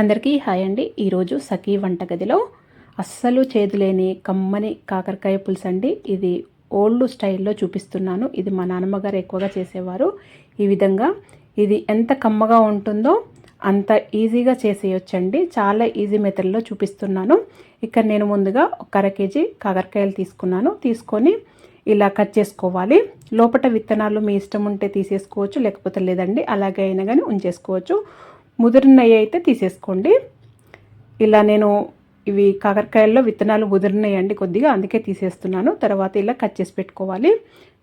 అందరికీ హాయ్ అండి. ఈరోజు సఖీ వంటగదిలో అస్సలు చేదులేని కమ్మని కాకరకాయ పులుసు అండి. ఇది ఓల్డ్ స్టైల్లో చూపిస్తున్నాను. ఇది మా నాన్నమ్మగారు ఎక్కువగా చేసేవారు. ఈ విధంగా ఇది ఎంత కమ్మగా ఉంటుందో అంత ఈజీగా చేసేయొచ్చండి. చాలా ఈజీ మెథడ్లో చూపిస్తున్నాను. ఇక్కడ నేను ముందుగా ఒక అర కేజీ కాకరకాయలు తీసుకున్నాను. తీసుకొని ఇలా కట్ చేసుకోవాలి. లోపల విత్తనాలు మీ ఇష్టం ఉంటే తీసేసుకోవచ్చు లేకపోతే లేదండి అలాగే అయినా కానీ ఉంచేసుకోవచ్చు. ముదిరినవి అయితే తీసేసుకోండి. ఇలా నేను ఇవి కాకరకాయల్లో విత్తనాలు ముదిరినాయండి కొద్దిగా అందుకే తీసేస్తున్నాను. తర్వాత ఇలా కట్ చేసి పెట్టుకోవాలి.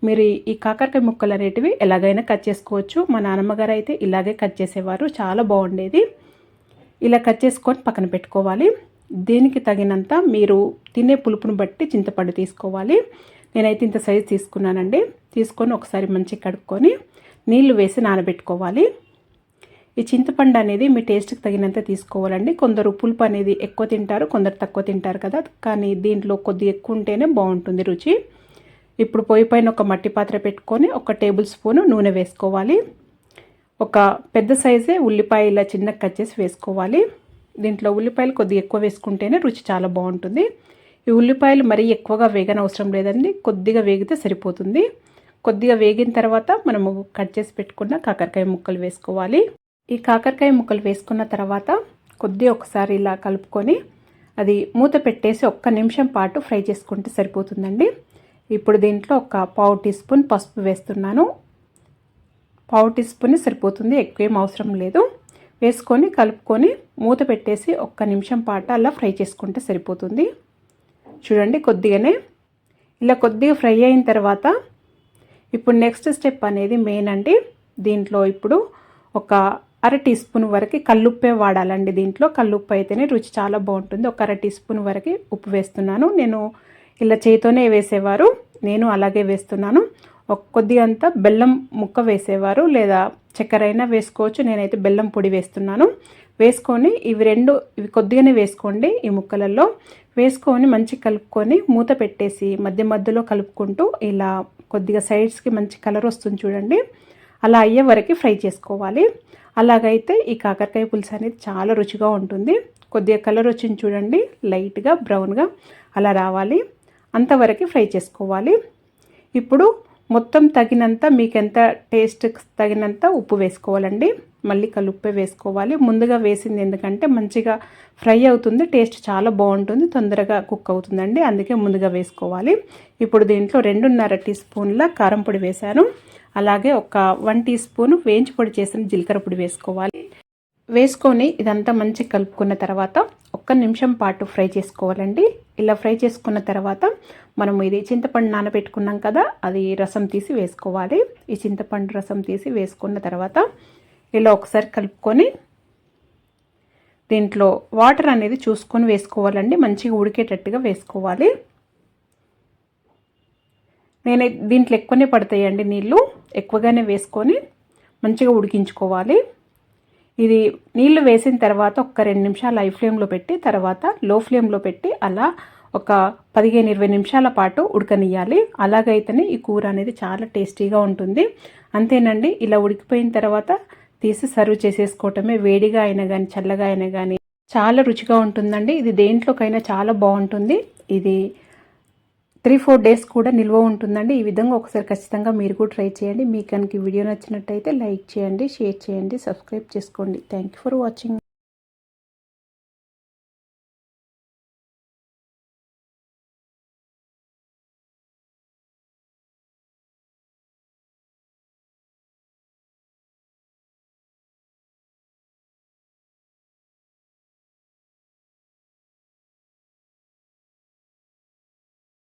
మీరు ఈ కాకరకాయ ముక్కలు అనేటివి ఎలాగైనా కట్ చేసుకోవచ్చు. మా నాన్నమ్మగారు అయితే ఇలాగే కట్ చేసేవారు. చాలా బాగుండేది. ఇలా కట్ చేసుకొని పక్కన పెట్టుకోవాలి. దీనికి తగినంత మీరు తినే పులుపును బట్టి చింతపండు తీసుకోవాలి. నేనైతే ఇంత సైజు తీసుకున్నానండి. తీసుకొని ఒకసారి మంచిగా కడుక్కొని నీళ్ళు వేసి నానబెట్టుకోవాలి. ఈ చింతపండు అనేది మీ టేస్ట్కి తగినంత తీసుకోవాలండి. కొందరు పులుపు అనేది ఎక్కువ తింటారు కొందరు తక్కువ తింటారు కదా. కానీ దీంట్లో కొద్దిగా ఎక్కువ ఉంటేనే బాగుంటుంది రుచి. ఇప్పుడు పొయ్యి పైన ఒక మట్టి పాత్ర పెట్టుకొని ఒక టేబుల్ స్పూను నూనె వేసుకోవాలి. ఒక పెద్ద సైజే ఉల్లిపాయ ఇలా చిన్న కట్ చేసి వేసుకోవాలి. దీంట్లో ఉల్లిపాయలు కొద్దిగా ఎక్కువ వేసుకుంటేనే రుచి చాలా బాగుంటుంది. ఈ ఉల్లిపాయలు మరీ ఎక్కువగా వేగన అవసరం లేదండి. కొద్దిగా వేగితే సరిపోతుంది. కొద్దిగా వేగిన తర్వాత మనము కట్ చేసి పెట్టుకున్న కాకరకాయ ముక్కలు వేసుకోవాలి. ఈ కాకరకాయ ముక్కలు వేసుకున్న తర్వాత కొద్దిగా ఒకసారి ఇలా కలుపుకొని అది మూత పెట్టేసి ఒక్క నిమిషం పాటు ఫ్రై చేసుకుంటే సరిపోతుందండి. ఇప్పుడు దీంట్లో ఒక పావు టీ స్పూన్ పసుపు వేస్తున్నాను. పావు టీ స్పూన్ సరిపోతుంది ఎక్కువేం అవసరం లేదు. వేసుకొని కలుపుకొని మూత పెట్టేసి ఒక్క నిమిషం పాటు అలా ఫ్రై చేసుకుంటే సరిపోతుంది. చూడండి కొద్దిగానే. ఇలా కొద్దిగా ఫ్రై అయిన తర్వాత ఇప్పుడు నెక్స్ట్ స్టెప్ అనేది మెయిన్ అండి. దీంట్లో ఇప్పుడు ఒక అర టీ స్పూన్ వరకు కల్లుప్పే వాడాలండి దీంట్లో. కల్లుప్పు అయితేనే రుచి చాలా బాగుంటుంది. ఒక అర టీ స్పూన్ వరకు ఉప్పు వేస్తున్నాను. నేను ఇలా చేతితోనే వేసేవారు. నేను అలాగే వేస్తున్నాను. ఒక కొద్ది అంతా బెల్లం ముక్క వేసేవారు లేదా చక్కెర అయినా వేసుకోవచ్చు. నేనైతే బెల్లం పొడి వేస్తున్నాను. వేసుకొని ఇవి రెండు ఇవి కొద్దిగానే వేసుకోండి ఈ ముక్కలలో. వేసుకొని మంచి కలుపుకొని మూత పెట్టేసి మధ్య మధ్యలో కలుపుకుంటూ ఇలా కొద్దిగా సైడ్స్కి మంచి కలర్ వస్తుంది చూడండి. అలా అయ్యే వరకు ఫ్రై చేసుకోవాలి. అలాగైతే ఈ కాకరకాయ పులుసు అనేది చాలా రుచిగా ఉంటుంది. కొద్దిగా కలర్ వచ్చింది చూడండి. లైట్గా బ్రౌన్గా అలా రావాలి. అంతవరకు ఫ్రై చేసుకోవాలి. ఇప్పుడు మొత్తం తగినంత మీకు ఎంత టేస్ట్ తగినంత ఉప్పు వేసుకోవాలండి. మళ్ళీ కలుప్పే వేసుకోవాలి. ముందుగా వేసింది ఎందుకంటే మంచిగా ఫ్రై అవుతుంది. టేస్ట్ చాలా బాగుంటుంది. తొందరగా కుక్ అవుతుందండి. అందుకే ముందుగా వేసుకోవాలి. ఇప్పుడు దీంట్లో రెండున్నర టీ స్పూన్ల కారం పొడి వేశాను. అలాగే ఒక వన్ టీ స్పూన్ వేయించి పొడి చేసిన జీలకర్ర పొడి వేసుకోవాలి. వేసుకొని ఇదంతా మంచిగా కలుపుకున్న తర్వాత ఒక్క నిమిషం పాటు ఫ్రై చేసుకోవాలండి. ఇలా ఫ్రై చేసుకున్న తర్వాత మనం ఇది చింతపండు నానబెట్టుకున్నాం కదా అది రసం తీసి వేసుకోవాలి. ఈ చింతపండు రసం తీసి వేసుకున్న తర్వాత ఇలా ఒకసారి కలుపుకొని దీంట్లో వాటర్ అనేది చూసుకొని వేసుకోవాలండి. మంచిగా ఉడికేటట్టుగా వేసుకోవాలి. నేను దీంట్లో ఎక్కువనే పడతాయండి నీళ్ళు. ఎక్కువగానే వేసుకొని మంచిగా ఉడికించుకోవాలి. ఇది నీళ్ళు వేసిన తర్వాత ఒక రెండు నిమిషాలు హై ఫ్లేమ్లో పెట్టి తర్వాత లో ఫ్లేమ్లో పెట్టి అలా ఒక పదిహేను ఇరవై నిమిషాల పాటు ఉడకనియాలి అలాగైతేనే ఈ కూర అనేది చాలా టేస్టీగా ఉంటుంది. అంతేనండి ఇలా ఉడికిపోయిన తర్వాత తీసి సర్వ్ చేసేసుకోవటమే వేడిగా అయినా కానీ చల్లగా అయినా కానీ చాలా రుచిగా ఉంటుందండి. ఇది దేంట్లోకైనా చాలా బాగుంటుంది. ఇది త్రీ ఫోర్ డేస్ కూడా నిల్వ ఉంటుందండి. ఈ విధంగా ఒకసారి ఖచ్చితంగా మీరు కూడా ట్రై చేయండి. మీకు కనుక వీడియో నచ్చినట్టయితే లైక్ చేయండి షేర్ చేయండి సబ్స్క్రైబ్ చేసుకోండి. Thank for watching